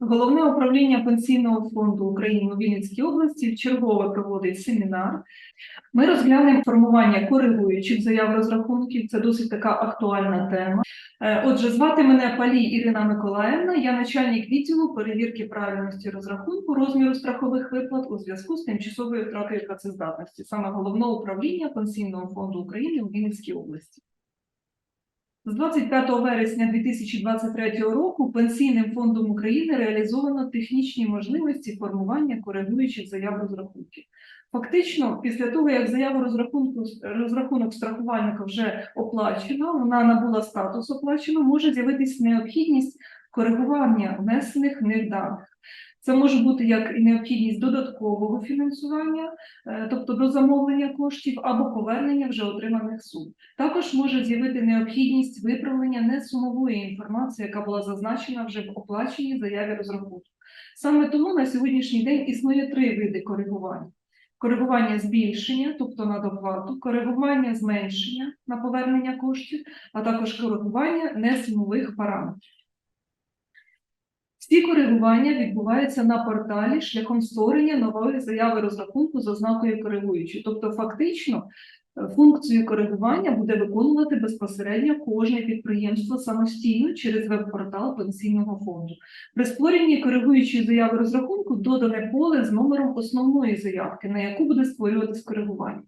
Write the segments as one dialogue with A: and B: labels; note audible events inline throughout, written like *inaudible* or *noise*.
A: Головне управління Пенсійного фонду України у Вінницькій області вчергове проводить семінар. Ми розглянемо формування коригуючих заяв розрахунків. Це досить така актуальна тема. Е, Отже, звати мене Палій Ірина Миколаївна. Я начальник відділу перевірки правильності розрахунку розміру страхових виплат у зв'язку з тимчасовою втратою працездатності, саме головне управління Пенсійного фонду України у Вінницькій області. З 25 вересня 2023 року Пенсійним фондом України реалізовано технічні можливості формування коригуючих заяв розрахунків. Фактично, після того, як заяву розрахунку розрахунок страхувальника вже оплачено, вона набула статус оплачено, може з'явитись необхідність коригування внесених в них даних. Це може бути як і необхідність додаткового фінансування, е, тобто до замовлення коштів або повернення вже отриманих сум. Також може з'явити необхідність виправлення несумової інформації, яка була зазначена вже в оплаченій заяві розрахунку. Саме тому на сьогоднішній день існує три види коригування: коригування збільшення, тобто на доплату, коригування зменшення на повернення коштів, а також коригування несумових параметрів. Всі коригування відбуваються на порталі шляхом створення нової заяви розрахунку з ознакою коригуючої. Тобто, фактично, е, функцію коригування буде виконувати безпосередньо кожне підприємство самостійно через веб-портал пенсійного фонду. При створенні коригуючої заяви розрахунку додане поле з номером основної заявки, на яку буде створюватись коригування.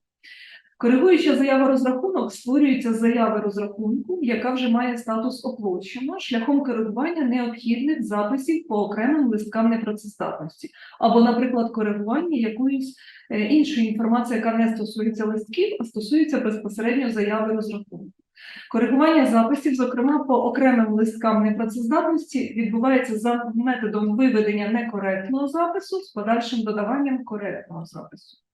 A: Коригуюча заява розрахунок створюється заяви розрахунку, яка вже має статус оплачена шляхом коригування необхідних записів по окремим листкам непрацездатності, або, наприклад, коригування якоїсь е, іншої інформації, яка не стосується листків, а стосується безпосередньо заяви розрахунку. Коригування записів, зокрема по окремим листкам непрацездатності, відбувається за методом виведення некоректного запису з подальшим додаванням коректного запису.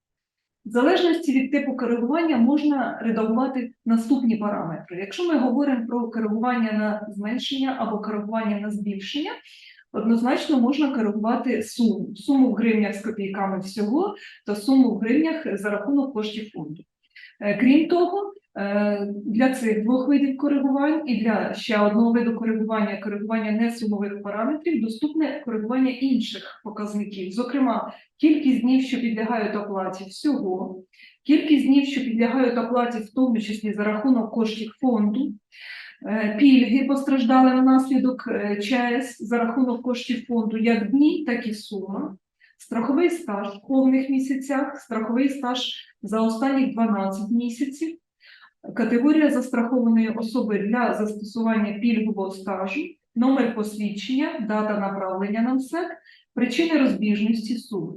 A: В залежності від типу коригування можна редагувати наступні параметри. Якщо ми говоримо про коригування на зменшення або коригування на збільшення, однозначно можна коригувати суму. Суму в гривнях з копійками всього та суму в гривнях за рахунок коштів фонду. Е, Крім того, для цих двох видів коригувань і для ще одного виду коригування, коригування несумових параметрів, доступне коригування інших показників, зокрема, кількість днів, що підлягають оплаті всього, кількість днів, що підлягають оплаті, в тому числі за рахунок коштів фонду, е, пільги постраждали внаслідок е, ЧАЕС за рахунок коштів фонду, як дні, так і сума. Страховий стаж в повних місяцях, страховий стаж за останні 12 місяців, категорія застрахованої особи для застосування пільгового стажу, номер посвідчення, дата направлення на МСЕК, причини розбіжності суми.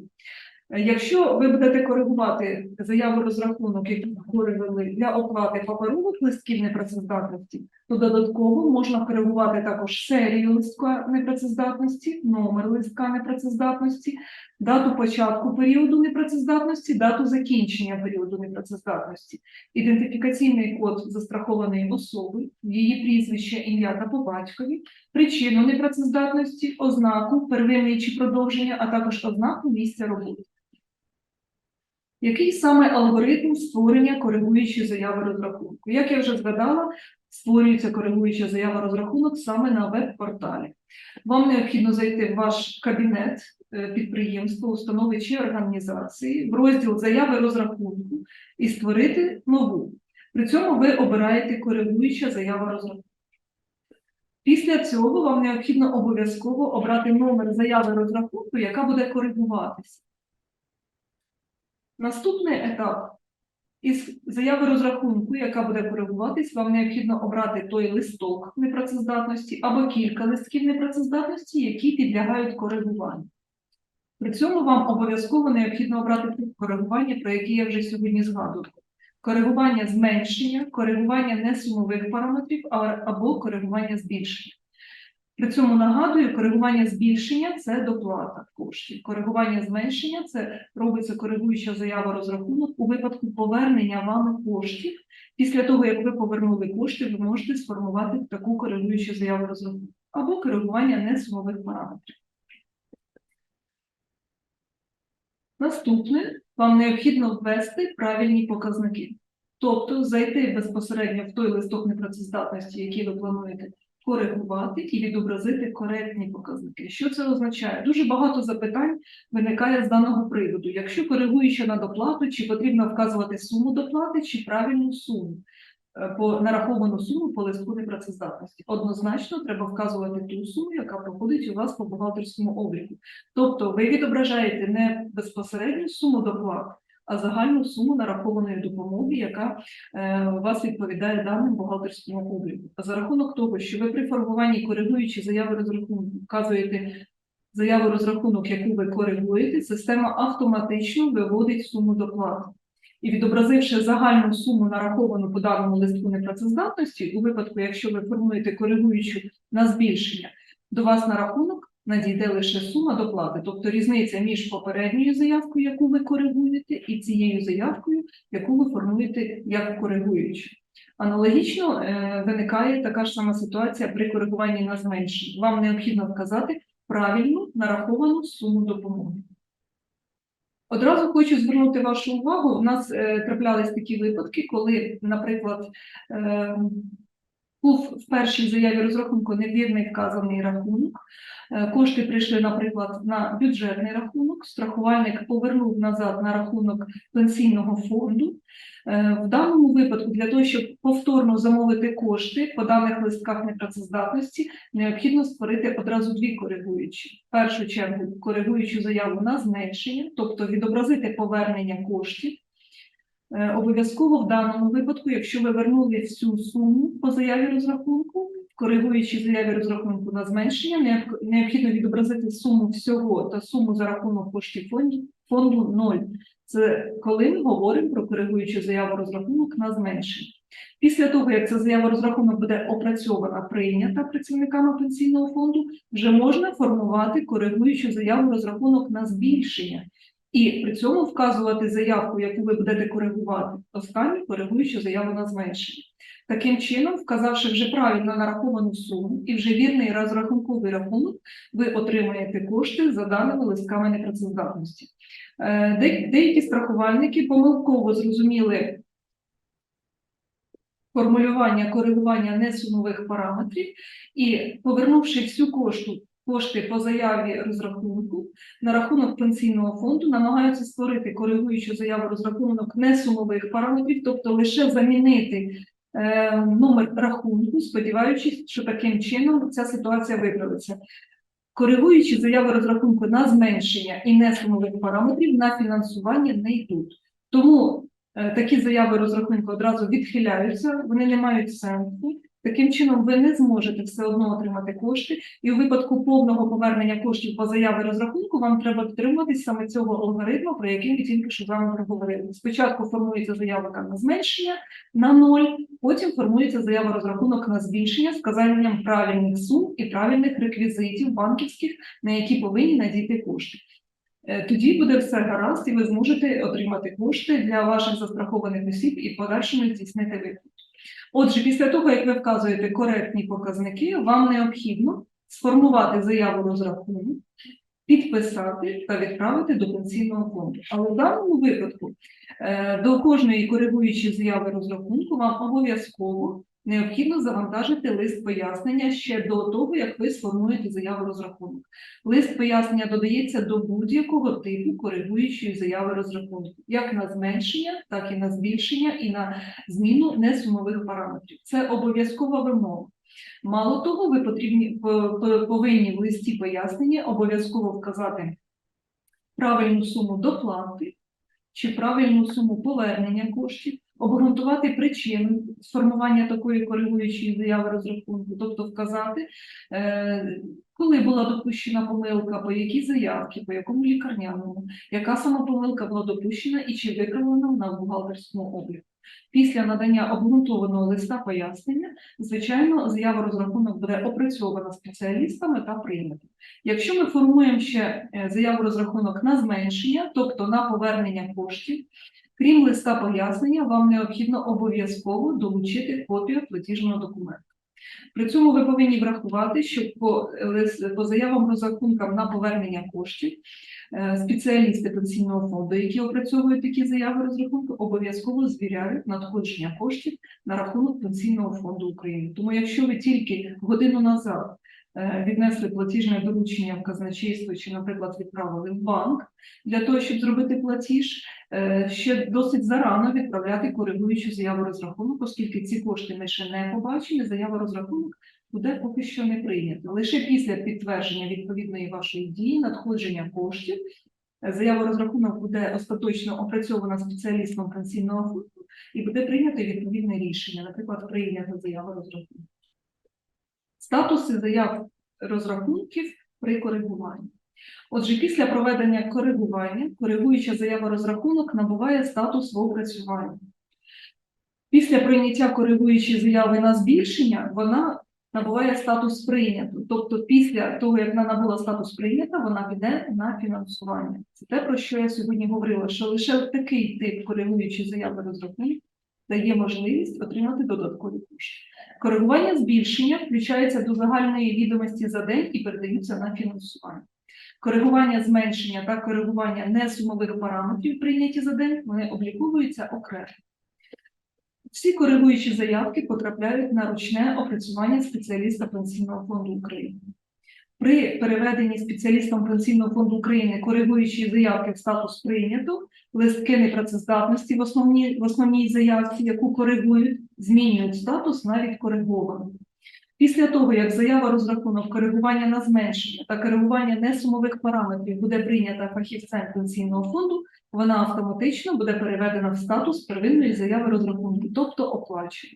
A: Е, Якщо ви будете коригувати заяву розрахунок, які створювали для оплати паперових листків непрацездатності, то додатково можна коригувати також серію листка непрацездатності, номер листка непрацездатності, дату початку періоду непрацездатності, дату закінчення періоду непрацездатності, ідентифікаційний код застрахованої особи, її прізвище, ім'я та по батькові, причину непрацездатності, ознаку первинної чи продовження, а також ознаку місця роботи. Який саме алгоритм створення коригуючої заяви розрахунку? Як я вже згадала, створюється коригуюча заява розрахунок саме на веб-порталі. Вам необхідно зайти в ваш кабінет е, підприємства, установи чи організації в розділ заяви розрахунку і створити нову. При цьому ви обираєте коригуюча заява розрахунку. Після цього вам необхідно обов'язково обрати номер заяви розрахунку, яка буде коригуватися. Наступний етап із заяви розрахунку, яка буде коригуватись, вам необхідно обрати той листок непрацездатності або кілька листків непрацездатності, які підлягають коригуванню. При цьому вам обов'язково необхідно обрати тип коригування, про які я вже сьогодні згадувала. Коригування зменшення, коригування несумових параметрів або коригування збільшення. При цьому нагадую, коригування збільшення це доплата коштів. Коригування зменшення це робиться коригуюча заява розрахунок у випадку повернення вами коштів. Після того, як ви повернули кошти, ви можете сформувати таку коригуючу заяву розрахунку або коригування несумових параметрів. Наступне вам необхідно ввести правильні показники. Тобто зайти безпосередньо в той листок непрацездатності, який ви плануєте коригувати і відобразити коректні показники. Що це означає? Дуже багато запитань виникає з даного приводу. Якщо коригуючи на доплату, чи потрібно вказувати суму доплати, чи правильну суму е, по нараховану суму по листку непрацездатності. Однозначно треба вказувати ту суму, яка проходить у вас по бухгалтерському обліку. Тобто ви відображаєте не безпосередню суму доплат, а загальну суму нарахованої допомоги, яка е, у вас відповідає даним бухгалтерському обліку. За рахунок того, що ви при формуванні коригуючи заяви розрахунку, вказуєте заяву розрахунок, яку ви коригуєте, система автоматично виводить суму доплати. І відобразивши загальну суму нараховану по даному листку непрацездатності, у випадку, якщо ви формуєте коригуючу на збільшення, до вас на рахунок надійде лише сума доплати, тобто різниця між попередньою заявкою, яку ви коригуєте, і цією заявкою, яку ви формуєте як коригуючу. Аналогічно е, виникає така ж сама ситуація при коригуванні на зменшення. Вам необхідно вказати правильну нараховану суму допомоги. Одразу хочу звернути вашу увагу. У нас е, траплялись такі випадки, коли, наприклад, е, був в першій заяві розрахунку невірний вказаний рахунок. Е, Кошти прийшли, наприклад, на бюджетний рахунок. Страхувальник повернув назад на рахунок пенсійного фонду. Е, В даному випадку, для того, щоб повторно замовити кошти по даних листках непрацездатності, необхідно створити одразу дві коригуючі. В першу чергу коригуючу заяву на зменшення, тобто відобразити повернення коштів. Е, Обов'язково в даному випадку, якщо ви вернули всю суму по заяві розрахунку, коригуючи заяві розрахунку на зменшення, необх- необхідно відобразити суму всього та суму за рахунок коштів фонду 0. Це коли ми говоримо про коригуючу заяву розрахунок на зменшення. Після того, як ця заява розрахунок буде опрацьована, прийнята працівниками пенсійного фонду, вже можна формувати коригуючу заяву розрахунок на збільшення. І при цьому вказувати заявку, яку ви будете коригувати, останню коригуючу заяву на зменшення. Таким чином, вказавши вже правильно нараховану суму і вже вірний розрахунковий рахунок, ви отримаєте кошти за даними листками непрацездатності. Е, де- Деякі страхувальники помилково зрозуміли формулювання коригування несумових параметрів і, повернувши всю кошту кошти по заяві розрахунку на рахунок пенсійного фонду, намагаються створити коригуючу заяву розрахунок несумових параметрів, тобто лише замінити е, номер рахунку, сподіваючись, що таким чином ця ситуація виправиться. Коригуючи заяви розрахунку на зменшення і несумових параметрів на фінансування не йдуть. Тому е, такі заяви розрахунку одразу відхиляються, вони не мають сенсу. Таким чином, ви не зможете все одно отримати кошти, і у випадку повного повернення коштів по заяві розрахунку вам треба дотримуватись саме цього алгоритму, про який ми тільки що з вами проговорили. Спочатку формується заявка на зменшення на ноль, потім формується заява розрахунок на збільшення з вказанням правильних сум і правильних реквізитів банківських, на які повинні надійти кошти. Е, Тоді буде все гаразд, і ви зможете отримати кошти для ваших застрахованих осіб і подальшому здійснити виплату. Отже, після того, як ви вказуєте коректні показники, вам необхідно сформувати заяву розрахунку, підписати та відправити до пенсійного фонду. Але в даному випадку е, до кожної коригуючої заяви розрахунку вам обов'язково необхідно завантажити лист пояснення ще до того, як ви сформуєте заяву розрахунку. Лист пояснення додається до будь-якого типу коригуючої заяви розрахунку, як на зменшення, так і на збільшення, і на зміну несумових параметрів. Це обов'язкова вимога. Мало того, ви потрібні по- по- повинні в листі пояснення обов'язково вказати правильну суму доплати чи правильну суму повернення коштів, обґрунтувати причину сформування такої коригуючої заяви розрахунку, тобто вказати, е, коли була допущена помилка, по якій заявці, по якому лікарняному, яка сама помилка була допущена і чи виправлена в бухгалтерському обліку. Після надання обґрунтованого листа пояснення, звичайно, заява розрахунок буде опрацьована спеціалістами та прийнята. Якщо ми формуємо ще е, заяву розрахунок на зменшення, тобто на повернення коштів, крім листа пояснення, вам необхідно обов'язково долучити копію платіжного документу. При цьому ви повинні врахувати, що по, по заявам розрахункам на повернення коштів е, спеціалісти пенсійного фонду, які опрацьовують такі заяви розрахунку, обов'язково звіряють надходження коштів на рахунок пенсійного фонду України. Тому, якщо ви тільки годину назад е, віднесли платіжне доручення в казначейство чи, наприклад, відправили в банк для того, щоб зробити платіж, ще досить зарано відправляти коригуючу заяву розрахунок, оскільки ці кошти ми ще не побачили, заява розрахунок буде поки що не прийнята. Лише після підтвердження відповідної вашої дії, надходження коштів, е, заява розрахунок буде остаточно опрацьована спеціалістом пенсійного фонду і буде прийнято відповідне рішення, наприклад, прийнята заява розрахунку. Статуси заяв розрахунків при коригуванні. Отже, після проведення коригування, коригуюча заява розрахунок набуває статус в. Після прийняття коригуючої заяви на збільшення, вона набуває статус прийнято. Тобто, після того, як вона набула статус прийнята, вона піде на фінансування. Це те, про що я сьогодні говорила, що лише такий тип коригуючої заяви розрахунок дає можливість отримати додаткові кошти. Коригування збільшення включається до загальної відомості за день і передаються на фінансування. Коригування зменшення та коригування несумових параметрів, прийняті за день, вони обліковуються окремо. Всі коригуючі заявки потрапляють на ручне опрацювання спеціаліста Пенсійного фонду України. При переведенні спеціалістом Пенсійного фонду України коригуючої заявки в статус прийнято, листки непрацездатності в основній, в основній заявці, яку коригують, змінюють статус на відкоригований. Після того, як заява розрахунок коригування на зменшення та коригування несумових параметрів буде прийнята фахівцем пенсійного фонду, вона автоматично буде переведена в статус первинної заяви розрахунку, тобто оплачує.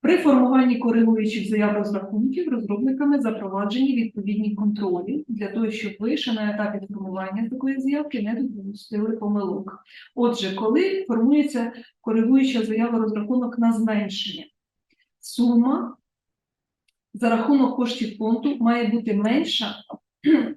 A: При формуванні коригуючих заяв розрахунків розробниками запроваджені відповідні контролі для того, щоб ви ще на етапі формування такої заявки не допустили помилок. Отже, коли формується коригуюча заява розрахунок на зменшення, сума за рахунок коштів фонду має бути менша, *clears throat*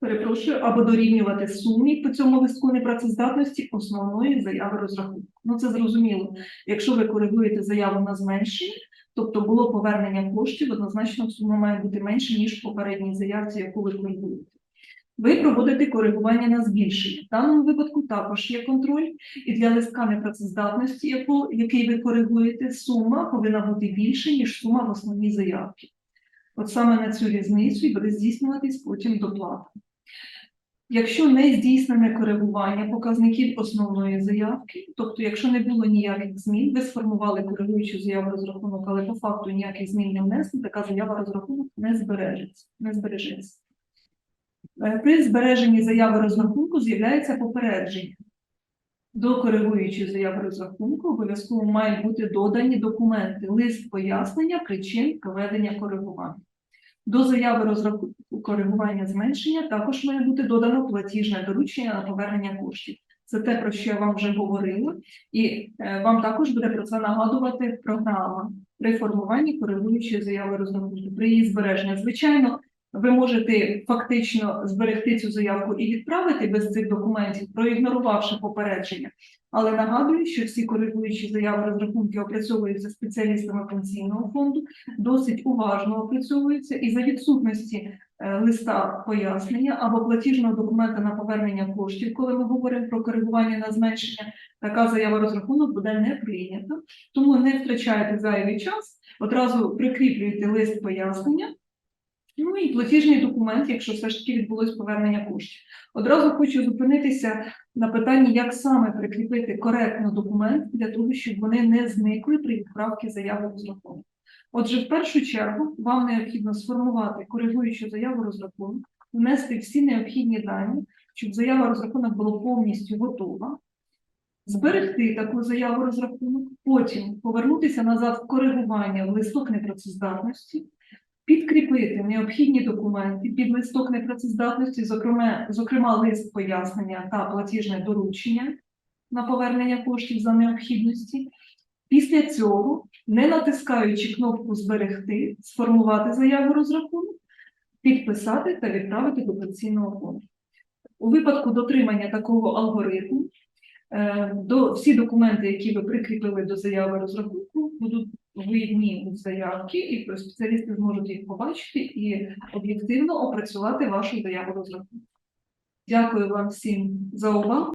A: перепрошую, або дорівнювати сумі по цьому листку непрацездатності основної заяви розрахунку. Ну це зрозуміло. Якщо ви коригуєте заяву на зменшення, тобто було повернення коштів, однозначно сума має бути менша, ніж в попередній заявці, яку ви коригуєте. Ви проводите коригування на збільшення. В даному випадку також є контроль, і для листка непрацездатності, яку, який ви коригуєте, сума повинна бути більше, ніж сума в основній заявці. От саме на цю різницю і буде здійснюватись потім доплата. Якщо не здійснене коригування показників основної заявки, тобто, якщо не було ніяких змін, ви сформували коригуючу заяву розрахунок, але по факту ніяких змін не внесли, така заява розрахунок не збережеться. Не збережеться. Е, При збереженні заяви розрахунку з'являється попередження. До коригуючої заяви розрахунку обов'язково мають бути додані документи, лист пояснення причин проведення коригування. До заяви розрахунку коригування зменшення також має бути додано платіжне доручення на повернення коштів. Це те, про що я вам вже говорила, і е, вам також буде про це нагадувати програма при формуванні коригуючої заяви розрахунку, при її збереженні. Звичайно, ви можете фактично зберегти цю заявку і відправити без цих документів, проігнорувавши попередження. Але нагадую, що всі коригуючі заяви розрахунки опрацьовуються спеціалістами пенсійного фонду, досить уважно опрацьовуються, і за відсутності е, листа пояснення або платіжного документа на повернення коштів, коли ми говоримо про коригування на зменшення, така заява розрахунок буде не прийнята. Тому не втрачайте зайвий час, одразу прикріплюйте лист пояснення. Ну і платіжний документ, якщо все ж таки відбулось повернення коштів. Одразу хочу зупинитися на питанні, як саме прикріпити коректно документ для того, щоб вони не зникли при відправці заяви розрахунку. Отже, в першу чергу вам необхідно сформувати коригуючу заяву розрахунку, внести всі необхідні дані, щоб заява розрахунок була повністю готова, зберегти таку заяву розрахунок, потім повернутися назад в коригування в листок непрацездатності, підкріпити необхідні документи під листок непрацездатності, зокрема, зокрема лист пояснення та платіжне доручення на повернення коштів за необхідності. Після цього, не натискаючи кнопку Зберегти, сформувати заяву розрахунок, підписати та відправити до пенсійного фонду. У випадку дотримання такого алгоритму Е, До всі документи, які ви прикріпили до заяви розрахунку, будуть видні у заявки, і спеціалісти зможуть їх побачити і об'єктивно опрацювати вашу заяву розрахунку. Дякую вам всім за увагу.